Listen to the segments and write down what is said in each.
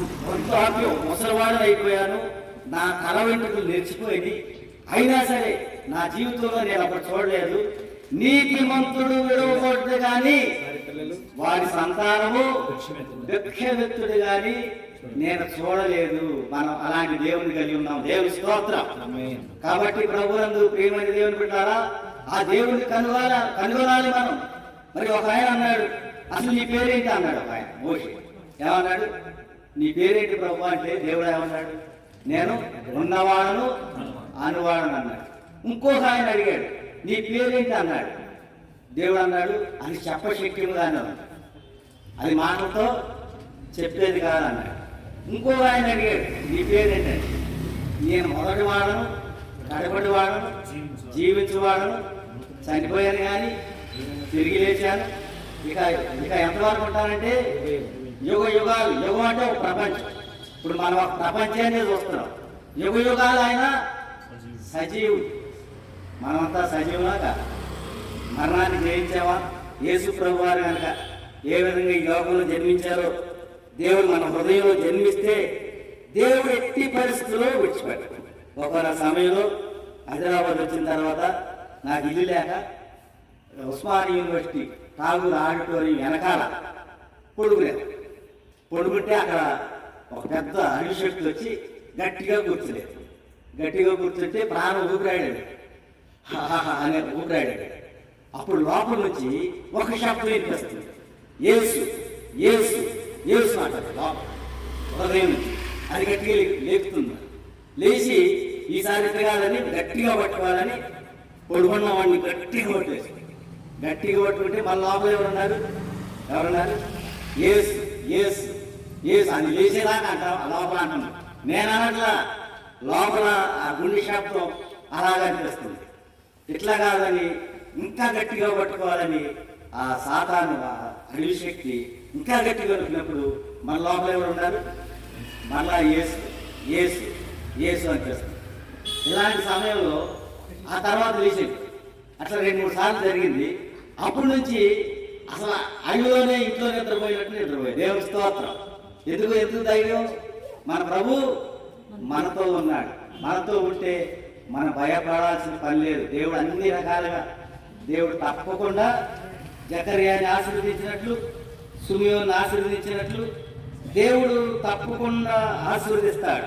వృద్ధాప్యం ముసలివాడు అయిపోయాను. నా తల వెంట్రుకలు నెరిచిపోయింది అయినా సరే నా జీవితంలో నేను అప్పుడు చూడలేదు. నీతిమంతుడు విడవకూడదు కానీ వారి సంతానము భిక్షవ్యక్తుడు కానీ నేను చూడలేదు. మనం అలాంటి దేవుని కలిగి ఉన్నాం. దేవుని స్తోత్రం. కాబట్టి ప్రభునందు ప్రియమైన దేవుని బిడ్డారా ఆ దేవుని కనుగొన కనుగొనాలి మనం. మరి ఒక ఆయన అన్నాడు అసలు నీ పేరేంటి? అన్నాడు ఒక ఆయన. మోషి. ఏమన్నాడు? నీ పేరేంటి ప్రభు అంటే దేవుడు ఏమన్నాడు? నేను ఉన్నవాడను అనువాడను అన్నాడు. ఇంకోసారి ఆయన అడిగాడు నీ పేరేంటి అన్నాడు? దేవుడు అన్నాడు అది చెప్పశక్యముగానే ఉంది అది మాటలతో చెప్పేది కాదన్నాడు ఇంకో ఆయన అడిగాడు నీ పేరేంటండి నేను మొదటి వాడను కడపటి వాడను జీవించేవాడను చనిపోయాను కానీ తిరిగి లేచాను. ఇక ఇక ఎంతవరకు ఉంటానంటే యుగ యుగాలు యుగం అంటే ఒక ప్రపంచం. ఇప్పుడు మనం ఒక ప్రపంచాన్ని చూస్తున్నాం. యుగ యుగాలు ఆయన సజీవుడు. మనమంతా సజీవులాగా మరణాన్ని జయించావా యేసు ప్రభు వారు కనుక ఏ విధంగా ఈ లోకంలో జన్మించారో దేవుడు మన హృదయంలో జన్మిస్తే దేవుడు ఎట్టి పరిస్థితుల్లో విడిచిపెట్టాడు. ఒకనొక సమయంలో హైదరాబాద్ వచ్చిన తర్వాత నాకు ఇల్లు లేక ఉస్మాన్ యూనివర్సిటీ ఠాగూర్ ఆడిటోరియం వెనకాల పొడుగులేదు పొడుగుంటే అక్కడ ఒక పెద్ద అభిషక్తులు వచ్చి గట్టిగా కూర్చోలేదు గట్టిగా కూర్చుంటే ప్రాణం ఊపిరాడాడు హాహాహా అనే ఊపిరాడాడు అప్పుడు లోపల నుంచి ఒక శబ్దం వినిపిస్తుంది. ఏసు ఏసు ఏసు అంటారు లోపల. హృదయం నుంచి అది గట్టిగా లేపుతుంది. లేచి ఈసారి తిరగాలని గట్టిగా పట్టుకోవాలని పొడుగున్న వాడిని గట్టిగా పట్టేసి గట్టిగా పట్టుకుంటే మన లోపల ఎవరున్నారు? ఎవరున్నారు? ఏసు ఏసు ఏసు అది లేచేదాకా అంటాం ఆ లోపల అంటున్నాం నేను అనట్లా లోపల ఆ గుండె షాప్తో అలాగా అనిపిస్తుంది ఇట్లా కాదని? ఇంకా గట్టిగా పట్టుకోవాలని ఆ సాతాను అడివి అడవి శక్తి ఇంకా గట్టిగా వచ్చినప్పుడు మన లోపల ఎవరు ఉన్నారు మళ్ళా ఏసు ఏసు ఏసు అనిపిస్తుంది ఇలాంటి సమయంలో ఆ తర్వాత లేచింది. అట్లా రెండు మూడు సార్లు జరిగింది. అప్పటి నుంచి అసలు అడవిలోనే ఇంట్లో నిద్రపోయినట్టు నిద్రపోయి దేవుడి స్తోత్రం. ఎందుకు ఎందుకు ధైర్యం? మన ప్రభు మనతో ఉన్నాడు. మనతో ఉంటే మనం భయపడాల్సిన పని లేదు. దేవుడు అన్ని రకాలుగా దేవుడు తప్పకుండా జకర్యాన్ని ఆశీర్వదించినట్లు సుమియోని ఆశీర్వదించినట్లు దేవుడు తప్పకుండా ఆశీర్వదిస్తాడు.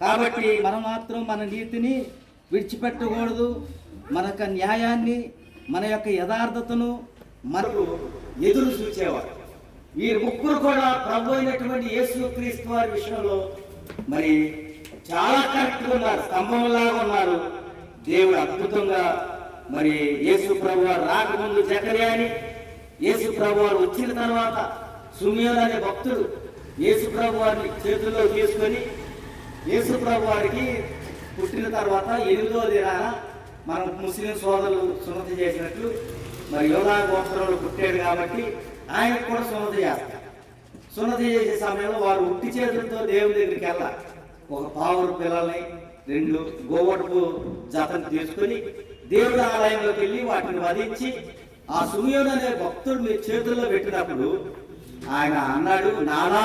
కాబట్టి మనం మాత్రం మన నీతిని విడిచిపెట్టకూడదు. మన యొక్క న్యాయాన్ని మన యొక్క యథార్థతను మనకు ఎదురు చూచేవాడు వీరు ముగ్గురు కూడా ప్రభు అయినటువంటి యేసు క్రీస్తు వారి విషయంలో మరి చాలా కరెక్ట్గా ఉన్నారు స్తంభంలాగా ఉన్నారు. దేవుడు అద్భుతంగా మరి యేసు ప్రభు వారు రాకముందు జకర్యాని యేసు ప్రభు వారు వచ్చిన తర్వాత సుమియోన్ అనే భక్తుడు యేసు ప్రభు వారిని చేతుల్లో తీసుకొని యేసు ప్రభు వారికి పుట్టిన తర్వాత ఎనిమిదో దినాన మనం ముస్లిం సోదరులు సున్నతి చేసినట్లు మరి యోగా గోత్రంలో పుట్టాడు కాబట్టి ఆయనకు కూడా సున్నతి చేస్తారు. సున్నతి చేసే సమయంలో వారు ఉట్టి చేతులతో దేవుని దగ్గరికి వెళ్ళాలి ఒక పావురు పిల్లల్ని రెండు గోవటపు జతను తీసుకొని దేవుడి ఆలయంలోకి వెళ్ళి వాటిని వధించి ఆ సుమియోడు అనే భక్తుడు మీ చేతుల్లో పెట్టినప్పుడు ఆయన అన్నాడు నానా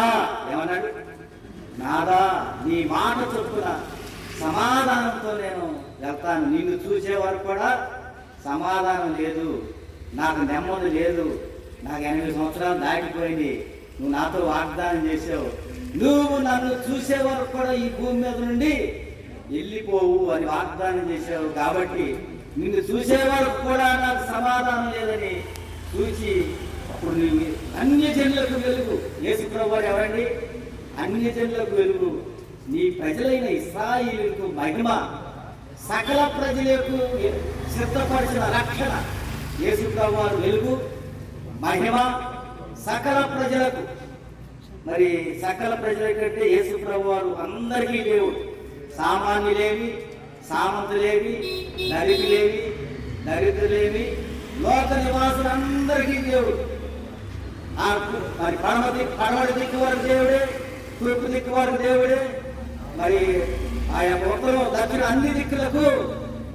ఏమన్నాడు? నాదా నీ మాట చొప్పున సమాధానంతో నేను వెళ్తాను. నిన్ను చూసే వరకు కూడా సమాధానం లేదు. నాకు నెమ్మది లేదు. నాకు ఎనిమిది సంవత్సరాలు దాటిపోయింది. నువ్వు నాతో వాగ్దానం చేసావు. నువ్వు నన్ను చూసే వరకు కూడా ఈ భూమి మీద నుండి వెళ్ళిపోవు అని వాగ్దానం చేశావు కాబట్టి నిన్ను చూసే వరకు కూడా నాకు సమాధానం లేదని చూసి అప్పుడు నువ్వు అన్య జనులకు వెలుగు. యేసు ప్రభు ఎవరండి? అన్య జనులకు వెలుగు. నీ ప్రజలైన ఇస్రాయిలకు మహిమ సకల ప్రజలకు సిద్ధపరిచిన రక్షణ. యేసు ప్రభు వెలుగు. మహిమ సకల ప్రజలకు. మరి సకల ప్రజల కంటే యేసు ప్రభు వారు అందరికీ దేవుడు. సామాన్యులేమి సామంతులేమి దరిద్రులేమి దరిద్రులేమి లోక నివాసులందరికీ దేవుడు. ఆ మరి పడమ దిక్కు పడవడి దిక్కు వారి దేవుడే తూర్పు దిక్కు వారి దేవుడే. మరి ఆయన ఉత్తరం దక్షిణ అన్ని దిక్కులకు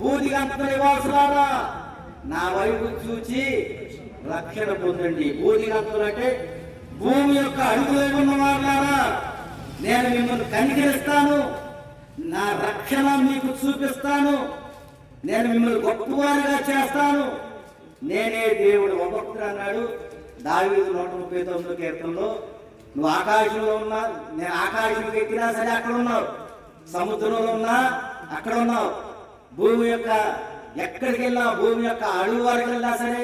భూదిగంత నివాసులారా. నా వైపు చూచి రక్షణ పొందండి. భూదిగంతులు అంటే భూమి యొక్క అడుగులై ఉన్న వాళ్ళారా నేను మిమ్మల్ని కనికరిస్తాను. నా రక్షణ మీకు చూపిస్తాను. నేను మిమ్మల్ని గొప్పవారిగా చేస్తాను. నేనే దేవుడు ఒక్కొక్కరు అన్నాడు. దావీదు నూట ముప్పై తొమ్మిది కీర్తనలో నువ్వు ఆకాశంలో ఉన్నా నేను ఆకాశం ఎక్కినా సరే అక్కడ ఉన్నావు. సముద్రంలో ఉన్నా అక్కడ ఉన్నావు. భూమి యొక్క ఎక్కడికి వెళ్ళినా భూమి యొక్క అడుగు వరకు వెళ్ళినా సరే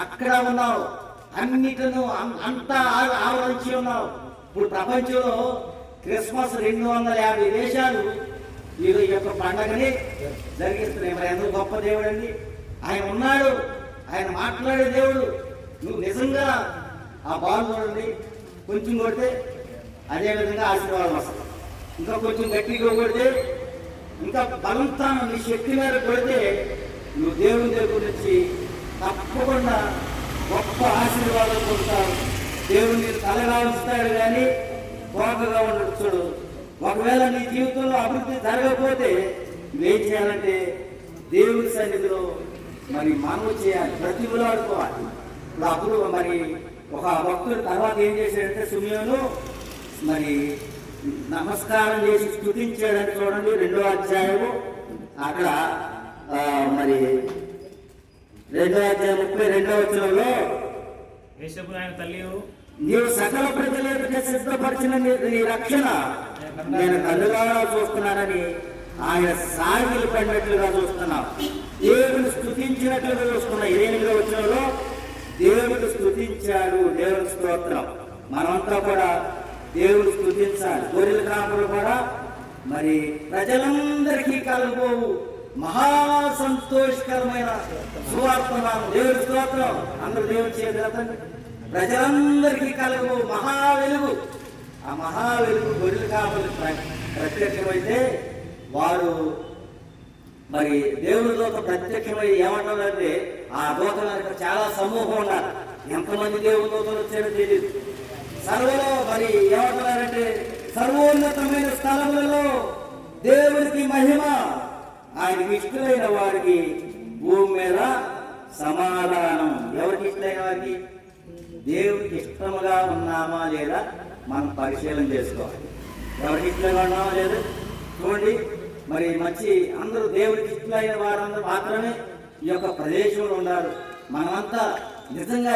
అక్కడ ఉన్నావు. అన్నిటిను అంతా ఆవరించి ఉన్నావు. ఇప్పుడు ప్రపంచంలో క్రిస్మస్ రెండు వందల యాభై దేశాలు ఈ యొక్క పండగని జరిగిస్తున్నాయి. మరి ఎంత గొప్ప దేవుడు అండి. ఆయన ఉన్నాడు. ఆయన మాట్లాడే దేవుడు. నువ్వు నిజంగా ఆ బాల్ చూడండి కొంచెం కొడితే అదే విధంగా ఆశీర్వాదం వస్తుంది. ఇంకా కొంచెం గట్టిగా కొడితే ఇంకా బలంతా నీ శక్తి మీద కొడితే నువ్వు దేవుని దగ్గర నుంచి తప్పకుండా గొప్ప ఆశీర్వాదం పొందుతారు. దేవుడు నీకు తలగాలుస్తాడు కానీ కోపగా ఉండడు చూడు. ఒకవేళ నీ జీవితంలో అభివృద్ధి జరగకపోతే నువ్వేం చేయాలంటే దేవుడి సన్నిధిలో మరి మనవి చేయాలి. ప్రతిభలాడుకోవాలి ఇప్పుడు అప్పుడు మరి ఒక భక్తుడు తర్వాత ఏం చేశాడంటే సుమయోను మరి నమస్కారం చేసి స్థుతించాడని చూడండి రెండో అధ్యాయము. అక్కడ మరి రెండో అధ్యాయం ముప్పై రెండో వచనంలో యేసపు ఆయన తల్లి నీవు సకల ప్రజల ఎదుట సిద్ధపరిచిన నీ రక్షణ నేను కన్నులారా చూస్తున్నానని ఆయన సాగిలు పడినట్లుగా చూస్తున్నావు. దేవుని స్థుతించినట్లుగా చూస్తున్నా ఎనిమిదో వచనంలో దేవుడు స్థుతించాడు దేవుని స్తోత్రం. మనమంతా కూడా దేవుడు స్థుతించాలి గొర్రెల కాపులు కూడా మరి ప్రజలందరికీ కలగబోవు మహా సంతోషకరమైన సువార్తనామం దేవుడి స్తోత్రం. అందరు దేవుడి చేతులతండి ప్రజలందరికీ కలగబో మహా వెలుగు ఆ మహా వెలుగు గొర్రెలు కావాలి. ప్ర- ప్రత్యక్షమైతే వారు మరి దేవుని దూత ప్రత్యక్షమై ఏమంటారంటే ఆ దూతల చాలా సమూహం ఉన్నారు ఎంతమంది దేవుని దూతలు వచ్చారో తెలియదు సర్వలో మరి ఏమంటున్నారంటే సర్వోన్నతమైన స్థలములలో దేవుడికి మహిమ. ఆయనకి ఇష్టమైన వారికి భూమి మీద సమాధానం. ఎవరికి ఇష్టమైన వారికి? దేవుడికి ఇష్టముగా ఉన్నామా లేదా మనం పరిశీలన చేసుకోవాలి. ఎవరికి ఇష్టంగా ఉన్నామా లేదా? చూడండి మరి మంచి అందరూ దేవుడికి ఇష్టమైన వారందరూ మాత్రమే ఈ యొక్క ప్రదేశంలో ఉన్నారు. మనమంతా నిజంగా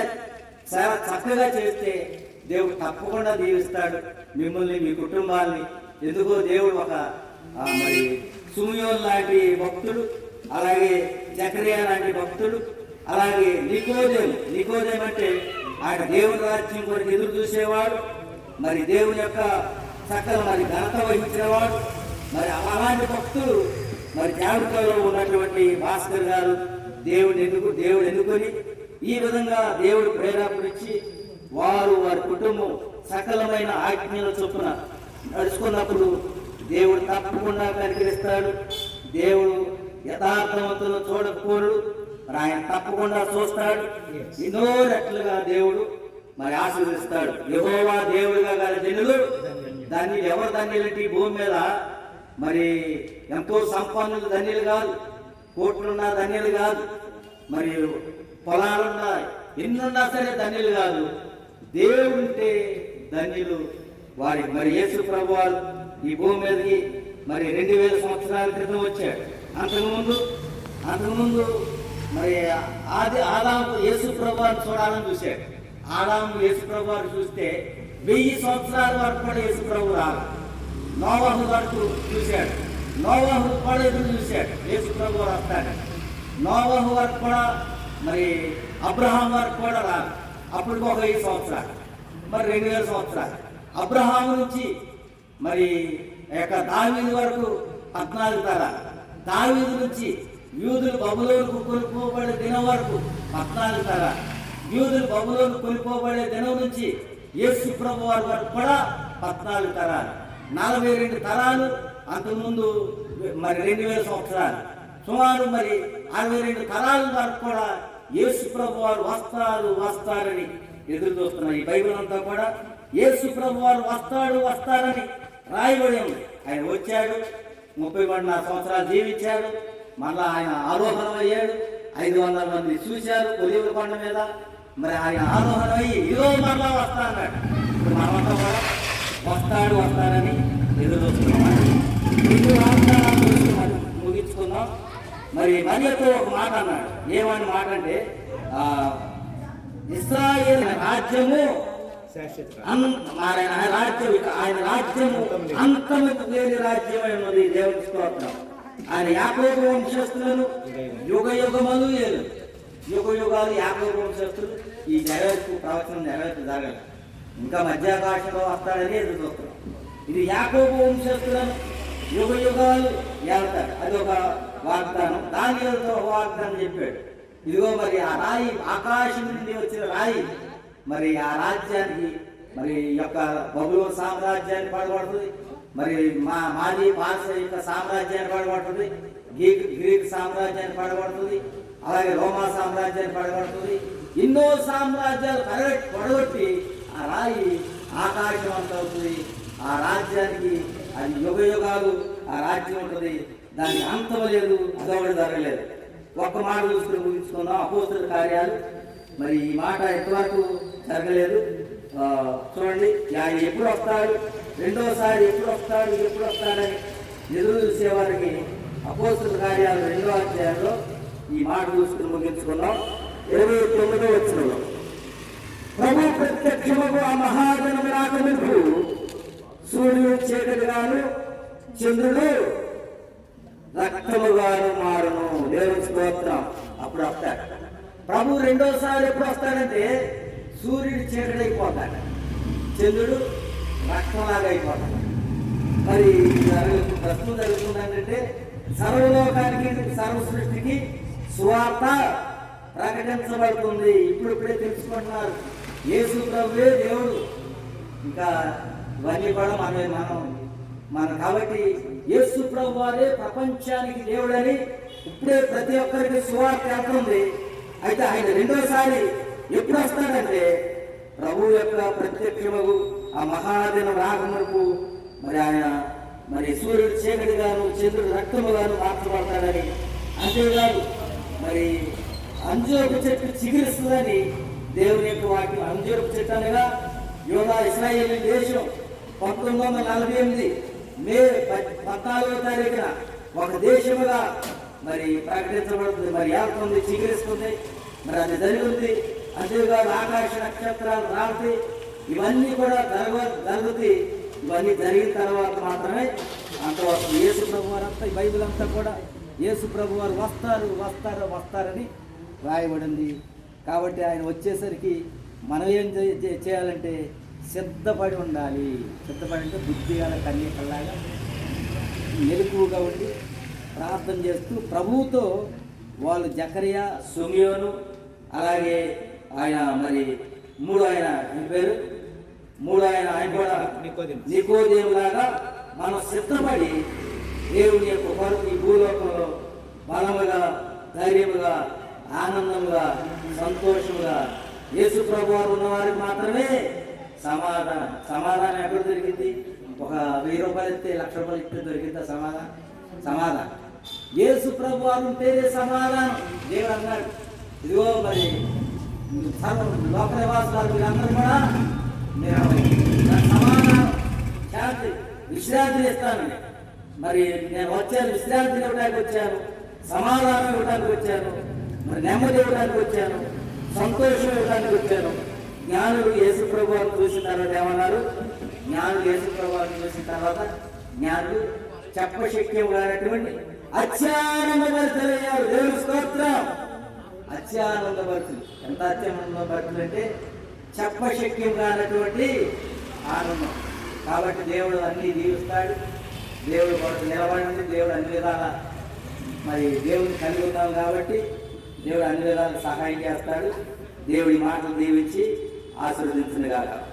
చాలా చక్కగా చేస్తే దేవుడు తప్పకుండా దీవిస్తాడు మిమ్మల్ని మీ కుటుంబాన్ని ఎందుకో దేవుడు ఒక మరి సుమియోన్ లాంటి భక్తుడు అలాగే జకరియా లాంటి భక్తుడు అలాగే నికోదేం. నికోదేం అంటే ఆయన దేవుని రాజ్యం కొరకు ఎదురు చూసేవాడు మరి దేవుని యొక్క సకల మరి ఘనత వహించినవాడు మరి అలాంటి భక్తులు మరి జాగ్రత్తలో ఉన్నటువంటి భాస్కర్ గారు దేవుడు ఎందుకు దేవుడు ఎన్నుకొని ఈ విధంగా దేవుడు ప్రేరేపణించి వారు వారి కుటుంబం సకలమైన ఆజ్ఞల చొప్పున నడుచుకున్నప్పుడు దేవుడు తప్పకుండా కనికరిస్తాడు. దేవుడు యథార్థవంతులు చూడకపోడు మరి ఆయన తప్పకుండా చూస్తాడు. ఎన్నో రెట్లుగా దేవుడు మరి ఆశీర్వదిస్తాడు. యెహోవా దేవుడిగా గల జనులు దాన్ని ఎవరు ధన్యులంటే ఈ భూమి మీద మరి ఎంతో సంపన్నులు ధన్యులు కాదు. కోట్లున్న ధన్యులు కాదు. మరి పొలాలున్నా ఎన్నున్నా సరే ధన్యులు కాదు. దేవుడుంటే ధన్యులు వారి. మరి యేసు ప్రభు వారు ఈ భూమి మీదకి మరి రెండు వేల సంవత్సరాల క్రితం వచ్చాడు. అంతకుముందు అంతకుముందు మరి ఆది ఆదాము యేసు ప్రభువారు చూడాలని చూశాడు. ఆదాము యేసు ప్రభువారు చూస్తే వెయ్యి సంవత్సరాల వరకు కూడా యేసు ప్రభు రాదు నోవాహు వరకు చూశాడు. నోవాహు కూడా ఎదురు చూశాడు? యేసు ప్రభు వస్తాడు నోవాహు వరకు కూడా మరి అబ్రహాం వరకు కూడా రాదు అప్పుడు ఒక వెయ్యి సంవత్సరాలు. మరి రెండు వేల సంవత్సరాలు. అబ్రహాం నుంచి మరి యొక్క దావీదు వరకు పద్నాలుగు తర దావీదు నుంచి యూదులు బబులోనికి కొనుక్కోబడే దినం వరకు పద్నాలుగు తర యూదులు బబులోనికి కొనుక్కోబడే దినం నుంచి యేసు ప్రభు వారి వరకు కూడా పద్నాలుగు తరాలు. నలభై రెండు తరాలు అంతకుముందు మరి రెండు వేల సంవత్సరాలు. సుమారు మరి అరవై రెండు తరాల వరకు కూడా యేసు ప్రభు వారు వస్తారు వస్తారని ఎదురు చూస్తున్నారు ఈ బైబిల్ అంతా కూడా యేసు ప్రభు వారు వస్తాడు వస్తారని రాయబడి ఉంది ఆయన వచ్చాడు ముప్పై మూడున్నర సంవత్సరాలు జీవించాడు మళ్ళా ఆయన ఆరోహణం అయ్యాడు ఐదు వందల మంది చూశారు కొలివుల కొండ మీద. మరి ఆయన ఆరోహణం అయ్యి ఈరోజు మరలా వస్తా అన్నాడు. మనమంతా కూడా వస్తాడు వస్తాడని ఎదురు చూస్తున్నాం. మరి ముగించుకుందాం. మరి మరియతో ఒక మాట అన్నాడు. ఏమని మాట అంటే ఆ, ఇస్రాయేల్ రాజ్యము ఆయన రాజ్యం ఆయన రాజ్యము అంతము లేని రాజ్యమై ఉన్నది దేవుని స్తోత్రం. ఆయన యాభై వంశస్థులను యుగ యుగములు ఏలు. యుగ యుగాలు యాభై వంశస్థులు ఈ నెరవేర్పు ప్రవచనం నెరవేర్పు జరగదు ఇంకా మధ్యాకాశంలో వస్తాడని ఎదురు చూస్తున్నాం ఇది యాకోబు వంశస్థులను యుగ యుగాలు ఏళ్తాడు అది ఒక వాగ్దానం. దాని ఒక వాగ్దానం చెప్పాడు. ఇదిగో మరి ఆ రాయి ఆకాశం నుండి వచ్చిన రాయి మరి ఆ రాజ్యానికి మరి ఈ యొక్క బబులో సామ్రాజ్యాన్ని పడబడుతుంది మరి మా మాజీ పార్స యొక్క సామ్రాజ్యాన్ని పడబడుతుంది గ్రీక్ గ్రీక్ సామ్రాజ్యాన్ని పడబడుతుంది అలాగే రోమా సామ్రాజ్యాన్ని పడబడుతుంది ఎన్నో సామ్రాజ్యాలు పడగొట్టి పడగొట్టి ఆ రాయి ఆకాశం ఆ రాజ్యానికి అది యుగ యుగాలు ఆ రాజ్యం ఉంటుంది. దానికి అంతం లేదు అదొకటి జరగలేదు ఒక్క మాట చూసుకుని ముగించుకుందాం. అపోస్తుల కార్యాలు. మరి ఈ మాట ఎంతవరకు జరగలేదు. ఆ, చూడండి ఆయన ఎప్పుడు వస్తాడు? రెండోసారి ఎప్పుడు వస్తాడు? ఎప్పుడు వస్తాడని ఎదురు చూసేవారికి అపోస్తుల కార్యాలు రెండో అధ్యాయంలో ఈ మాట చూసుకుని ముగించుకున్నాం ఇరవై తొమ్మిదో వచ్చినలో ప్రభు ప్రత్యక్షముకు ఆ మహాజనము రాకముందు సూర్యుడు చీకటిగాను చంద్రుడు రక్తముగాను మారును. దేవుని స్తోత్రం అప్పుడు వస్తాడు. ప్రభు రెండోసారి ఎప్పుడు వస్తాడంటే సూర్యుడు చీకటైపోతాడు. చంద్రుడు రక్తంలాగా అయిపోతాడు మరి ప్రస్తుతం జరుగుతుంది ఏంటంటే సర్వలోకానికి సర్వ సృష్టికి సువార్త ప్రకటించబడుతుంది. ఇప్పుడిప్పుడే తెలుసుకుంటున్నారు. యేసు ప్రభువే దేవుడు. ఇంకా ఇవన్నీ కూడా మనమే మనం మన కాబట్టి యేసు ప్రభు వారే ప్రపంచానికి దేవుడని ఇప్పుడే ప్రతి ఒక్కరికి సువార్త వెళ్తుంది అయితే ఆయన రెండోసారి ఎప్పుడు వస్తాడంటే ప్రభు యొక్క ప్రత్యక్షమగు ఆ మహాదిన రాకమునకు మరి ఆయన మరి సూర్యుడు చీకటిగాను చంద్రుడు రక్తముగాను మార్చబడతాడని. అంతేకాదు మరి అంజూరపు చెట్టు చిగురిస్తుందని దేవుని యొక్క వాక్యం. అంజూరపు చెట్టు అనగా యోగా ఇస్రాయేల్ దేశం పంతొమ్మిది వందల నలభై ఎనిమిది మే ప- పద్నాలుగో తారీఖున ఒక దేశముగా మరి ప్రకటించబడుతుంది. మరి ఏళ్తుంది చిగురిస్తుంది. మరి అది జరుగుతుంది అదేవిధంగా ఆకాశ నక్షత్రాలు రాత్రి ఇవన్నీ కూడా జరగ జరుగుతాయి ఇవన్నీ జరిగిన తర్వాత మాత్రమే అంతవరకు యేసు ప్రభు వారు అంతా బైబిల్ అంతా కూడా యేసు ప్రభు వారు వస్తారు వస్తారు వస్తారని రాయబడింది. కాబట్టి ఆయన వచ్చేసరికి మనం ఏం చే- చేయాలంటే సిద్ధపడి ఉండాలి. సిద్ధపడి అంటే బుద్ధి గల కన్యకల్లాగా మెలకువగా ఉండి ప్రార్థన చేస్తూ ప్రభువుతో వాళ్ళు జకరియా సుమియోను అలాగే ఆయన మరి మూడు ఆయన పేరు? మూడు ఆయన ఆయన కూడా నికోదేము. నికోదేము లాగా మనం సిద్ధపడి దేవుని యొక్క కొరకు ఈ భూలోకంలో బలముగా ధైర్యముగా ఆనందముగా సంతోషముగా యేసు ప్రభు వారు ఉన్నవారికి మాత్రమే సమాధానం. సమాధానం ఎక్కడ దొరికింది? ఒక వెయ్యి రూపాయలు ఇస్తే లక్ష రూపాయలు ఇస్తే దొరికిందా సమాధానం? సమాధానం. యేసు ప్రభు వారు ఉంటేనే సమాధానం. దేవుడు అన్నాడు ఇదిగో మరి లోక నివాసాలు కూడా నేను సమాధానం విశ్రాంతి ఇస్తాను మరి నేను వచ్చాను విశ్రాంతి ఇవ్వడానికి వచ్చాను సమాధానం ఇవ్వడానికి వచ్చాను మరి నెమ్మది ఇవ్వడానికి వచ్చాను సంతోషం ఇవ్వడానికి వచ్చాను. జ్ఞానులు యేసు ప్రభువాన్ని చూసిన తర్వాత ఏమన్నారు? జ్ఞానులు యేసు ప్రభువాన్ని చూసిన తర్వాత జ్ఞానులు చెప్పశక్యం కానటువంటి అత్యానందభరితలయ్యారు దేవుడు స్తోత్రం. అత్యానందభరితులు ఎంత అత్యానందభరితులు అంటే చెప్పశక్యం కానటువంటి ఆనందం. కాబట్టి దేవుడు అన్ని దీవిస్తాడు దేవుడు కొరకు నిలబడి దేవుడు అన్ని విధాల మరి దేవుడిని కలిగి ఉన్నాం కాబట్టి దేవుడు అన్ని విధాలు సహాయం చేస్తాడు. దేవుడి మాటలు దీవించి ఆశీర్వదించింది కాక